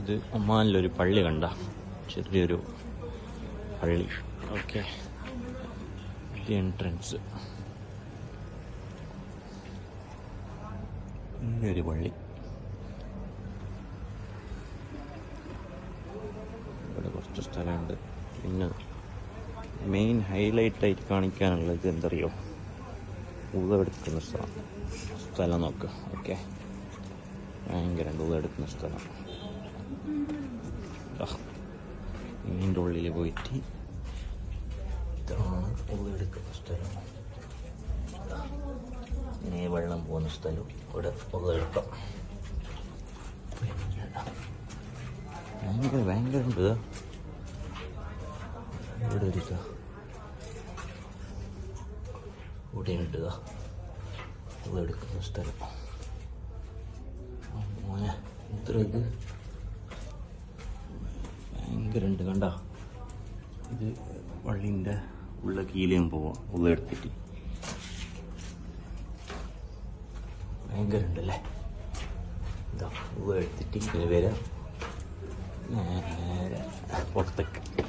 ഇത് ഒമാനിലൊരു പള്ളി കണ്ട. ചെറിയൊരു പള്ളി. ഓക്കെ ഇത് എൻട്രൻസ് ഇങ്ങനൊരു പള്ളി. ഇവിടെ കുറച്ച് സ്ഥലമുണ്ട്. പിന്നെ മെയിൻ ഹൈലൈറ്റ് ആയിട്ട് കാണിക്കാനുള്ളത് എന്തറിയോ? ഉള്ളെടുക്കുന്ന സ്ഥലം. സ്ഥലം നോക്കുക ഓക്കെ ഭയങ്കര ഉള്ളെടുക്കുന്ന സ്ഥലം. ഇതിന്റെ ഉള്ളിൽ പോയിട്ട് ഇതാണ് ഉളവെടുക്കുന്ന സ്ഥലം. ഇനി വെള്ളം പോകുന്ന സ്ഥലം. ഇവിടെ പിന്നെ ഭയങ്കര ഭയങ്കര ഉണ്ട്. ഇവിടെ ഇരിക്ക ഇവിടെ ദാ. എടുക്കുന്ന സ്ഥലം. മോനെ ഇത്ര ഇത് ഭയങ്കര ഉണ്ട് കണ്ട? ഇത് വള്ളിന്റെ ഉള്ള കീലയും പോവാം ഉള്ള എടുത്തിട്ട്. ഭയങ്കര ഉണ്ടല്ലേ? ഇതാ ഉള്ള എടുത്തിട്ട് ഇങ്ങനെ വരാം. നേരെ പുറത്തേക്ക്.